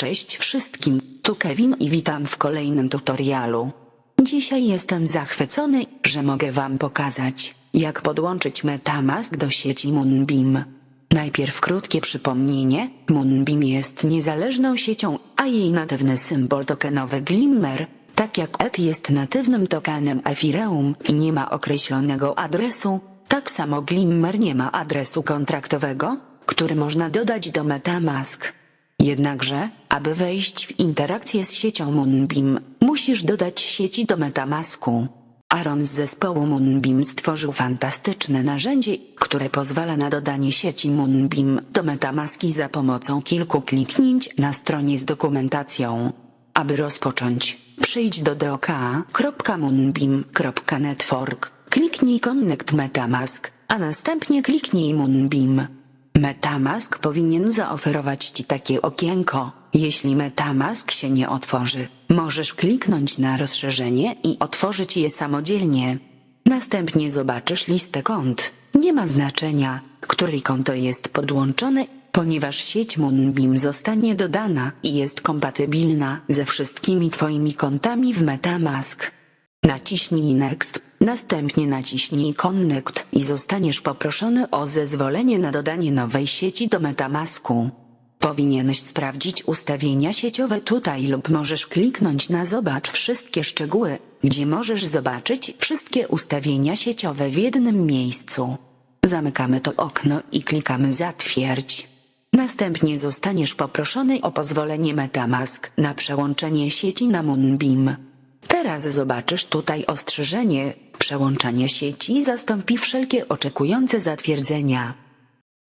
Cześć wszystkim, tu Kevin i witam w kolejnym tutorialu. Dzisiaj jestem zachwycony, że mogę wam pokazać, jak podłączyć Metamask do sieci Moonbeam. Najpierw krótkie przypomnienie, Moonbeam jest niezależną siecią, a jej natywny symbol tokenowy Glimmer, tak jak ETH jest natywnym tokenem Ethereum i nie ma określonego adresu, tak samo Glimmer nie ma adresu kontraktowego, który można dodać do Metamask. Jednakże, aby wejść w interakcję z siecią Moonbeam, musisz dodać sieci do Metamasku. Aaron z zespołu Moonbeam stworzył fantastyczne narzędzie, które pozwala na dodanie sieci Moonbeam do Metamaski za pomocą kilku kliknięć na stronie z dokumentacją. Aby rozpocząć, przyjdź do doka.moonbeam.network, kliknij Connect Metamask, a następnie kliknij Moonbeam. Metamask powinien zaoferować Ci takie okienko. Jeśli Metamask się nie otworzy, możesz kliknąć na rozszerzenie i otworzyć je samodzielnie. Następnie zobaczysz listę kont. Nie ma znaczenia, której konto jest podłączone, ponieważ sieć Moonbeam zostanie dodana i jest kompatybilna ze wszystkimi Twoimi kontami w Metamask. Naciśnij Next, następnie naciśnij Connect i zostaniesz poproszony o zezwolenie na dodanie nowej sieci do Metamasku. Powinieneś sprawdzić ustawienia sieciowe tutaj lub możesz kliknąć na Zobacz wszystkie szczegóły, gdzie możesz zobaczyć wszystkie ustawienia sieciowe w jednym miejscu. Zamykamy to okno i klikamy Zatwierdź. Następnie zostaniesz poproszony o pozwolenie Metamask na przełączenie sieci na Moonbeam. Teraz zobaczysz tutaj ostrzeżenie. Przełączanie sieci zastąpi wszelkie oczekujące zatwierdzenia.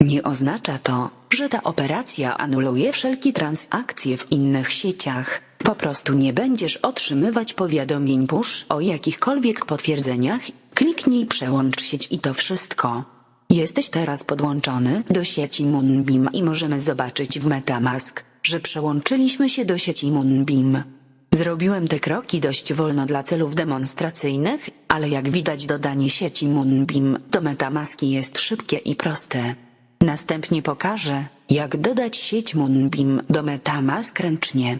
Nie oznacza to, że ta operacja anuluje wszelkie transakcje w innych sieciach. Po prostu nie będziesz otrzymywać powiadomień push o jakichkolwiek potwierdzeniach. Kliknij przełącz sieć i to wszystko. Jesteś teraz podłączony do sieci Moonbeam i możemy zobaczyć w Metamask, że przełączyliśmy się do sieci Moonbeam. Zrobiłem te kroki dość wolno dla celów demonstracyjnych, ale jak widać dodanie sieci Moonbeam do Metamaski jest szybkie i proste. Następnie pokażę, jak dodać sieć Moonbeam do Metamask ręcznie.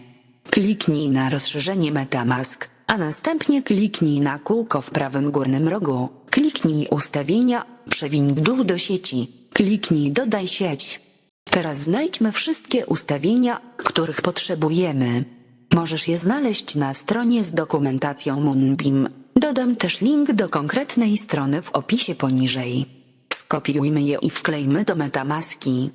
Kliknij na rozszerzenie Metamask, a następnie kliknij na kółko w prawym górnym rogu. Kliknij ustawienia, przewiń w dół do sieci. Kliknij dodaj sieć. Teraz znajdźmy wszystkie ustawienia, których potrzebujemy. Możesz je znaleźć na stronie z dokumentacją Moonbeam. Dodam też link do konkretnej strony w opisie poniżej. Skopiujmy je i wklejmy do Metamaski.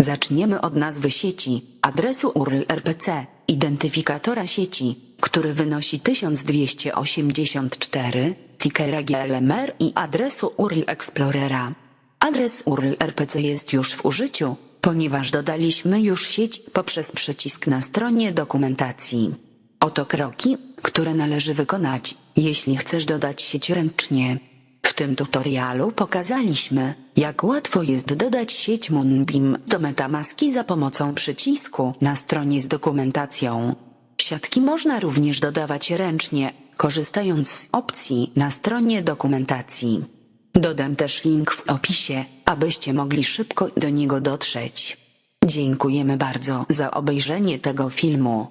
Zaczniemy od nazwy sieci, adresu URL RPC, identyfikatora sieci, który wynosi 1284, tickera GLMR i adresu URL Explorera. Adres URL RPC jest już w użyciu, ponieważ dodaliśmy już sieć poprzez przycisk na stronie dokumentacji. Oto kroki, które należy wykonać, jeśli chcesz dodać sieć ręcznie. W tym tutorialu pokazaliśmy, jak łatwo jest dodać sieć Moonbeam do Metamaski za pomocą przycisku na stronie z dokumentacją. Siatki można również dodawać ręcznie, korzystając z opcji na stronie dokumentacji. Dodam też link w opisie, abyście mogli szybko do niego dotrzeć. Dziękujemy bardzo za obejrzenie tego filmu.